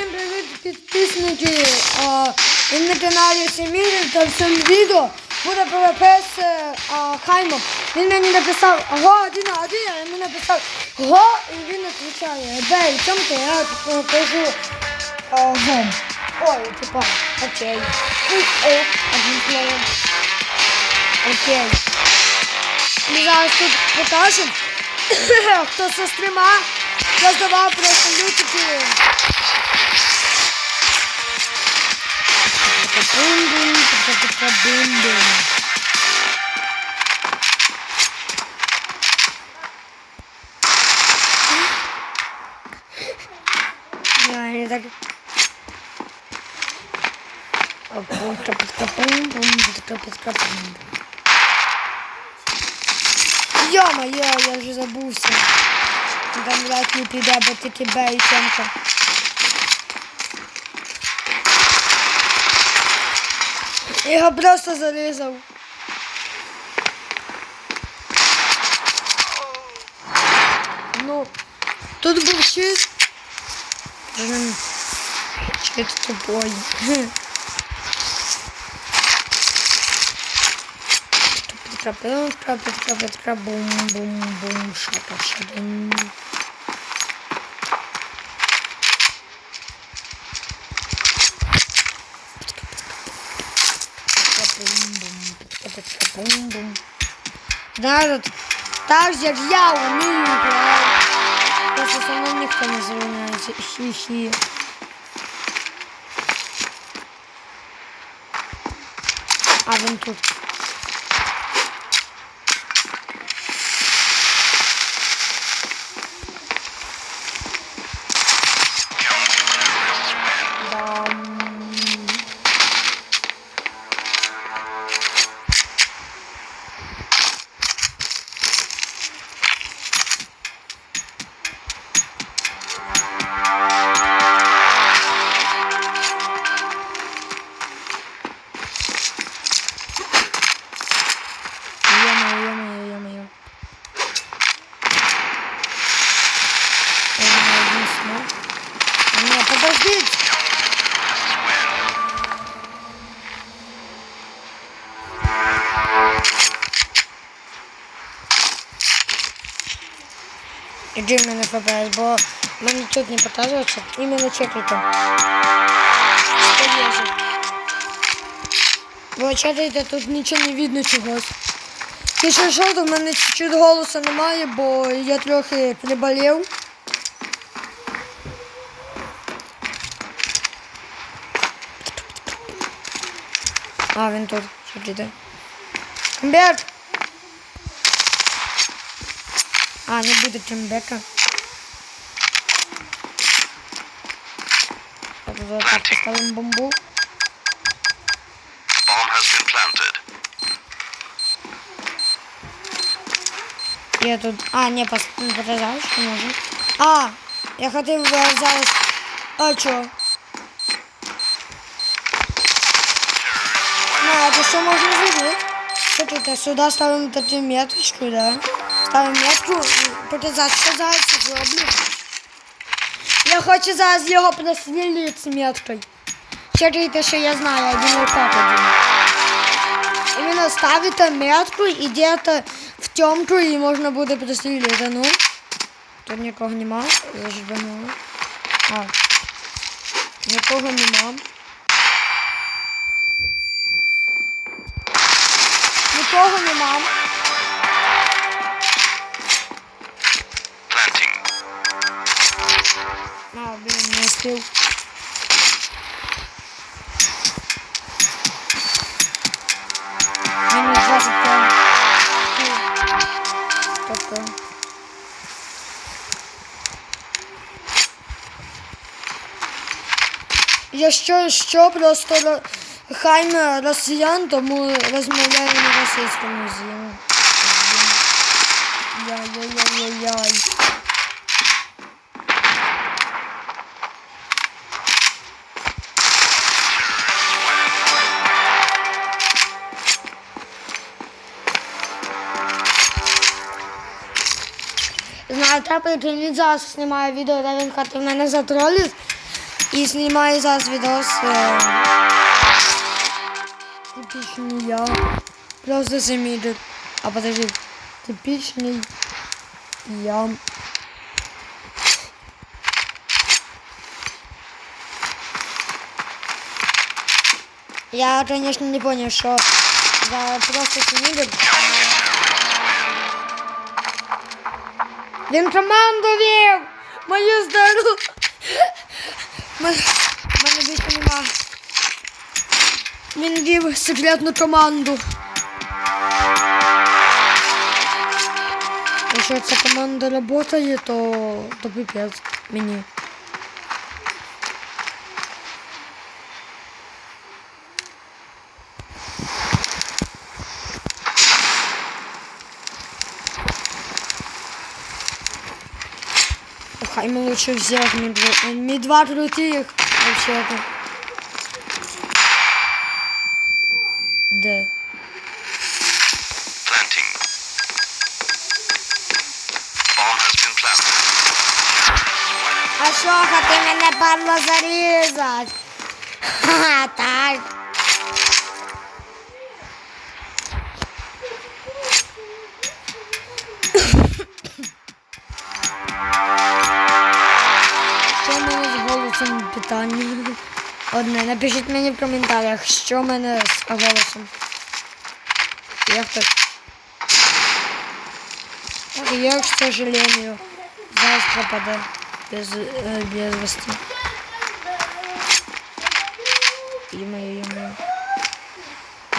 всім привіт, підписники а, і на каналі Семірі та в відео буде ПВП з а, Хаймом. Він мені написав го один а йому написав го і він відповідає Бей, чому ти? Я кажу а. Ой, типа, окей. І о, одним словом. Окей. Ми зараз тут покажемо, хто зі стріма роздавав просто лютики. Бум-бум, бум-бум. Я не так. Бум, бум, бум, бум. Йо-моє, я вже забувся. Там лайк не піде, бо тільки Б і Я його просто зарізав. Ну, тут був щит. Щит тупой. Трапил, трапил, трапил, трапил, бум, бум, бум, шапа, шабум. Да, тут так як я вмію грати. Просто со мною ніхто не зрівняється. Хі-хі. А. Иди в мене ФПС, бо мені тут не показується. Іменно чекайте. Що же? Бо чекайте, тут нічого не видно чогось. Якщо що, то в мене чуть-чуть голосу немає, бо я трохи приболів. А, він тут. Чекайте. Камбек! А, не буде камбека. Так, поставимо бомбу. Я тут. А, не, пос... показав, що можу. А, я хотів зараз. А чо? Ну, это все можно зробити. Смотрите, сюда ставимо таку меточку, да? Ставимо метку і що зараз я зроблю. Я хочу зараз його просвілити з меткою. Чекайте, що я знаю, один отак один. Именно ставите метку і где-то в темку і можна буде прострілити. Ну, тут нікого нема. Заждемо. А. Нікого нема. Нікого нема. А, блін, не. Мінус 20 тонн. Тобто. Якщо що, просто ро- хай на росіян, тому розмовляю на російському зіму. Яй-яй-яй-яй. Знаю, трапити, він зараз знімає відео, де він хотів мене затролити. І знімаю зараз відос. Е, типічний я. Просто замітив. А подожди. Типічний я. Я, конечно, не понял, что за просто сидит. Він команду вів! Мою здоров'я! Мене більше нема. Він вів секретну команду. Якщо ця команда працює, то, то пипець мені. Хайм лучше взять медва. Медва крутых вообще-то. Да. А шоха, ты меня падла зарезать. Ха-ха, так. питання? Одне, напишіть мені в коментарях, що в мене з голосом. Як так? Так, я, к сожалению, зараз пропаде без, э, без вести. Ё-моё, ё-моё.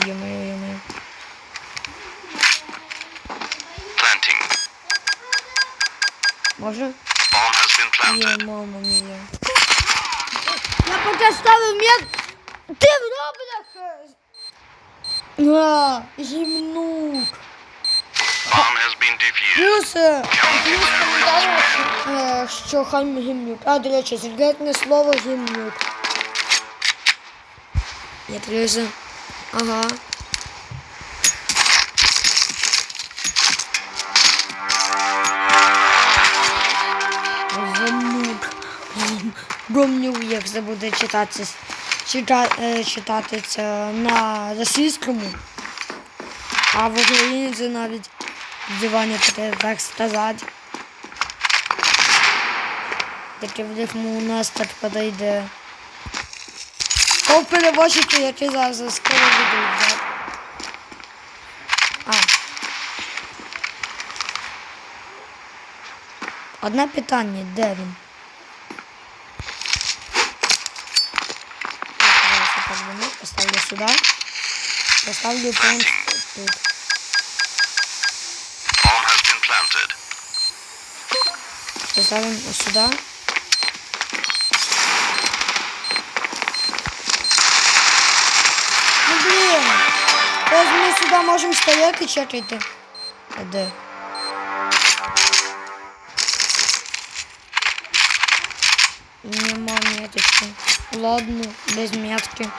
Ё-моё, ё-моё. Planting. Може? Bomb has been planted. Є, мама мія. Я поки ставив м'як. Ти в роблях! А, гімнук. Bomb has been defused. Плюс, е, плюс коментарі, е, що хай гімнюк. А, до речі, секретне слово гімнюк. Я плюс. Ага. Гомнюк, як це буде читатися. Чита, е, на російському. А в Україні це навіть дивані таке, так сказати. Таке в рифму у нас так подойде. О, перевозчики, які зараз скоро ведуть, так? А. Одне питання, де він? Я зараз подзвоню, сюди. Поставлю тут. Planted. Поставим сюда. Ну блин. Ось ми сюди можемо стояти чекати. А де? Нема меточки. Ладно, без метки.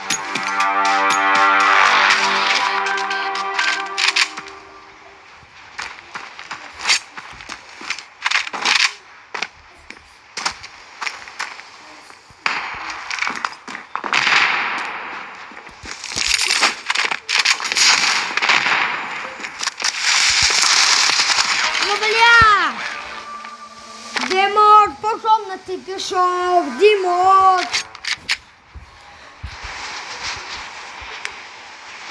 ти пішов, Дімо?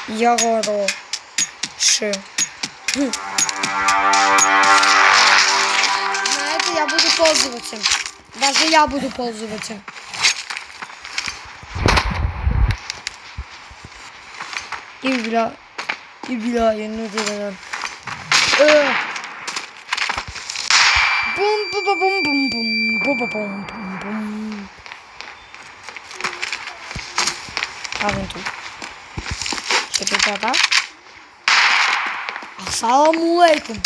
Я гору. Ши. Знаєте, я буду пользуватися. Даже я буду пользуватися. Игра. Игра, ну ты bum bum bum bum bum bum bum bum. Alın tu. Şöyle bir daha. Assalamu alaikum.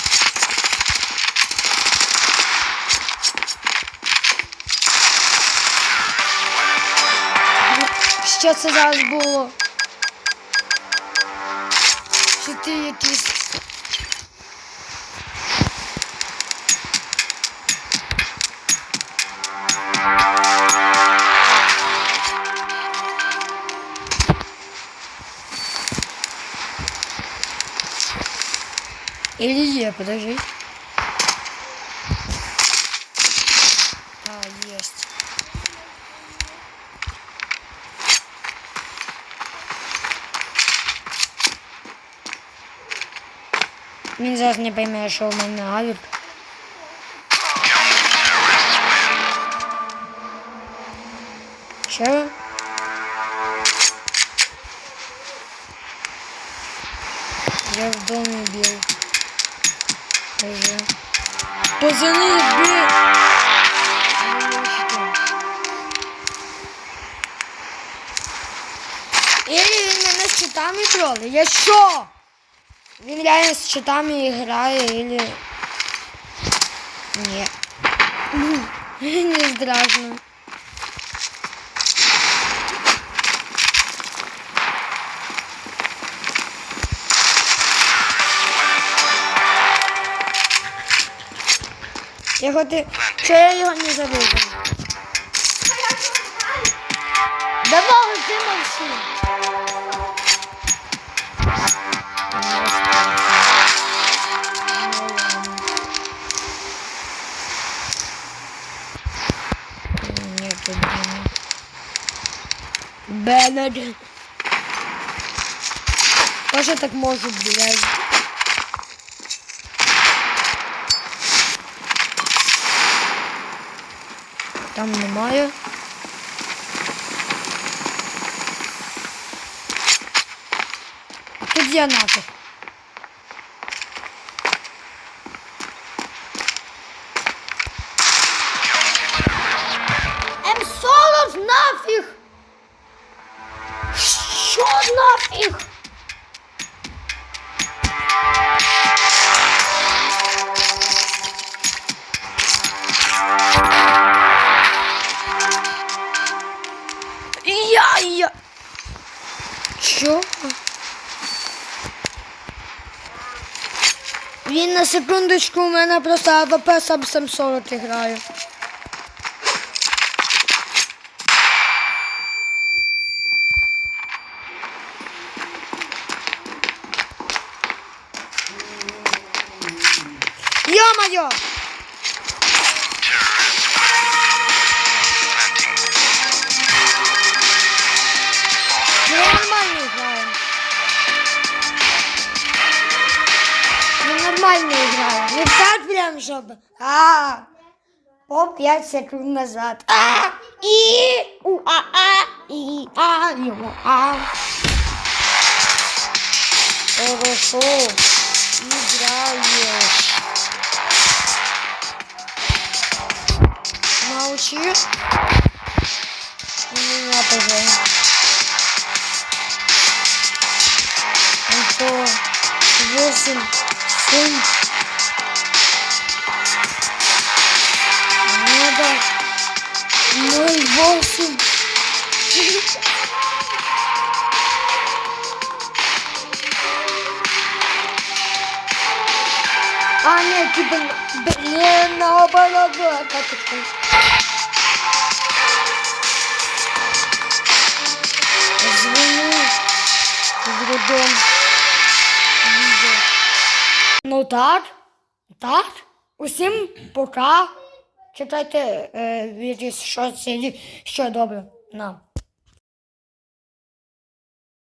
Що це зараз було? Чотири якийсь Или Е, подожди. А, есть. Він зараз не пойме, що в мене авік. Counter-terrorists win. Що? Я в домі бил. Пацаны, блин! Или він мене з читами тролить? Я що? Він реально з читами грає, или... Ні. Не здражно. Я хоти... Що я його не забув? Давай, ти мовчи. Нет, тут Беннет. Тоже так может, блядь. Там немає. Тут я нафиг. Що? Він на секундочку у мене просто АВП сам 740 грає. делаем, чтобы... А, по 5 секунд назад. А, и, у, а, а, и, а, и, а. Хорошо. Играешь. Молчи. Меня, пожалуйста. Ну что, 8, 7, А, нет, типа, блин, наоборот было каточка. Звоню в роддом. Ну так, так. Усім пока. Читайте е, вірі, що це, що добре нам.